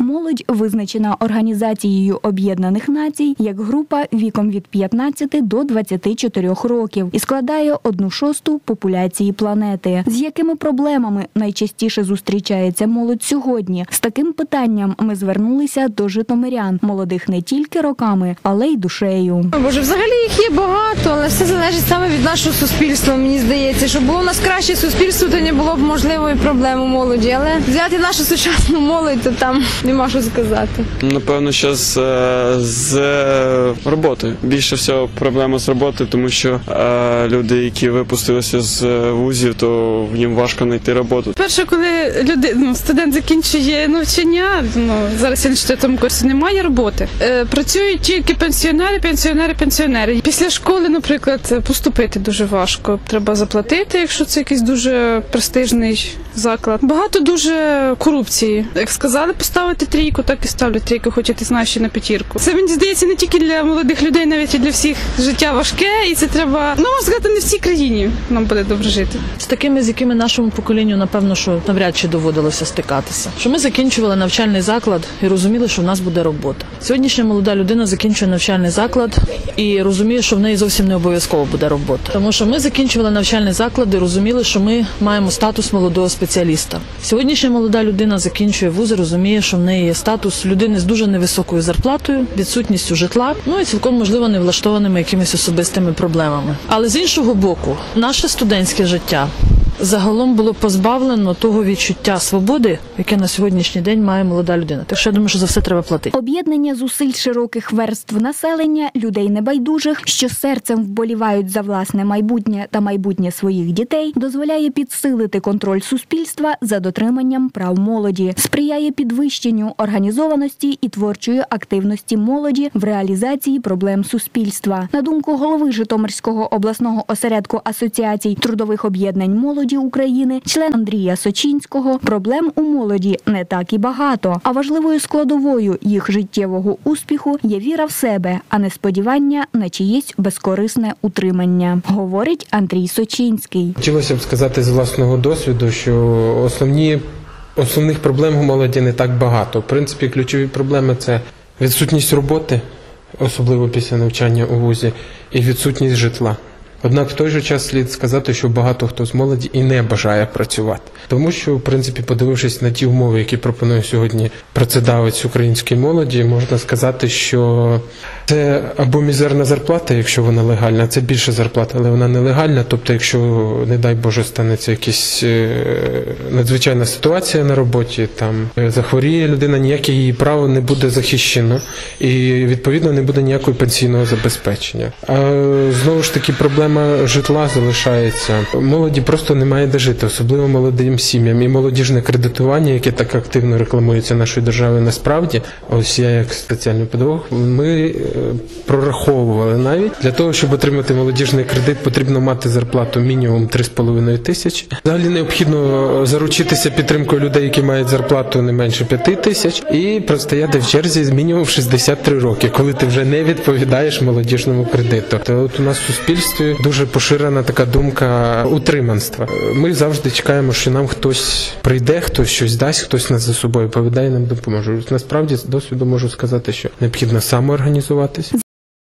Молодь визначена Організацією Об'єднаних Націй як група віком від 15 до 24 років і складає одну шосту популяції планети. З якими проблемами найчастіше зустрічається молодь сьогодні? З таким питанням ми звернулися до житомирян, молодих не тільки роками, але й душею. Боже, взагалі їх є багато, але все залежить саме від нашого суспільства. Мені здається, щоб було у нас краще суспільство, то не було б можливої проблеми молоді. Але взяти нашу сучасну молодь, то там нема що сказати. Напевно, зараз з е, роботи. Більше всього проблема з роботи, тому що е, люди, які випустилися з е, вузів, то в їм важко знайти роботу. Перше, коли люди, ну, студент закінчує навчання, ну зараз четвертому курсі немає роботи. Е, працюють тільки пенсіонери, пенсіонери, пенсіонери. Після школи, наприклад, поступити дуже важко. Треба заплатити, якщо це якийсь дуже престижний заклад. Багато дуже корупції. Як сказали поставити трійку, так і ставлять трійку, хоч і ти знаєш, що на п'ятірку. Це мені здається не тільки для молодих людей, навіть і для всіх життя важке, і це треба ну можна сказати, не в цій країні нам буде добре жити. з такими, з якими нашому поколінню, напевно, що навряд чи доводилося стикатися. Що ми закінчували навчальний заклад і розуміли, що в нас буде робота. Сьогоднішня молода людина закінчує навчальний заклад і розуміє, що в неї зовсім не обов'язково буде робота. Тому що ми закінчували навчальний заклад і розуміли, що ми маємо статус молодого спеціаліста. Сьогоднішня молода людина закінчує вуз, і розуміє, що в неї є статус людини з дуже невисокою зарплатою, відсутністю житла, ну і цілком можливо невлаштованими якимись особистими проблемами. Але з іншого боку, наше студентське життя загалом було позбавлено того відчуття свободи, яке на сьогоднішній день має молода людина. Так що я думаю, що за все треба платити. Об'єднання зусиль широких верств населення, людей небайдужих, що серцем вболівають за власне майбутнє та майбутнє своїх дітей, дозволяє підсилити контроль суспільства за дотриманням прав молоді, сприяє підвищенню організованості і творчої активності молоді в реалізації проблем суспільства. На думку голови Житомирського обласного осередку асоціацій трудових об'єднань молоді України, член Андрія Сочинського, проблем у молоді не так і багато. А важливою складовою їх життєвого успіху є віра в себе, а не сподівання на чиєсь безкорисне утримання, говорить Андрій Сочинський. Хотілося б сказати з власного досвіду, що основні основних проблем у молоді не так багато. В принципі, ключові проблеми це відсутність роботи, особливо після навчання у вузі, і відсутність житла. Однак в той же час слід сказати, що багато хто з молоді і не бажає працювати, тому що, в принципі, подивившись на ті умови, які пропонує сьогодні працедавець української молоді, можна сказати, що це або мізерна зарплата, якщо вона легальна, це більше зарплата, але вона нелегальна. Тобто, якщо, не дай Боже, станеться якась е, надзвичайна ситуація на роботі, там е, захворіє людина, ніяке її право не буде захищено, і відповідно не буде ніякого пенсійного забезпечення. А знову ж таки, проблема житла залишається. Молоді просто немає де жити, особливо молодим сім'ям. І молодіжне кредитування, яке так активно рекламується нашою державою, насправді, ось я як спеціальний педагог, ми е, прораховували навіть для того, щоб отримати молодіжний кредит, потрібно мати зарплату мінімум 3,5 тисяч. Взагалі необхідно заручитися підтримкою людей, які мають зарплату не менше 5 тисяч, і простояти в черзі мінімум 63 роки, коли ти вже не відповідаєш молодіжному кредиту. То от у нас в суспільстві дуже поширена така думка утриманства. Ми завжди чекаємо, що нам хтось прийде, хтось щось дасть, хтось нас за собою поведе і нам допоможе. Насправді з досвіду можу сказати, що необхідно самоорганізуватись.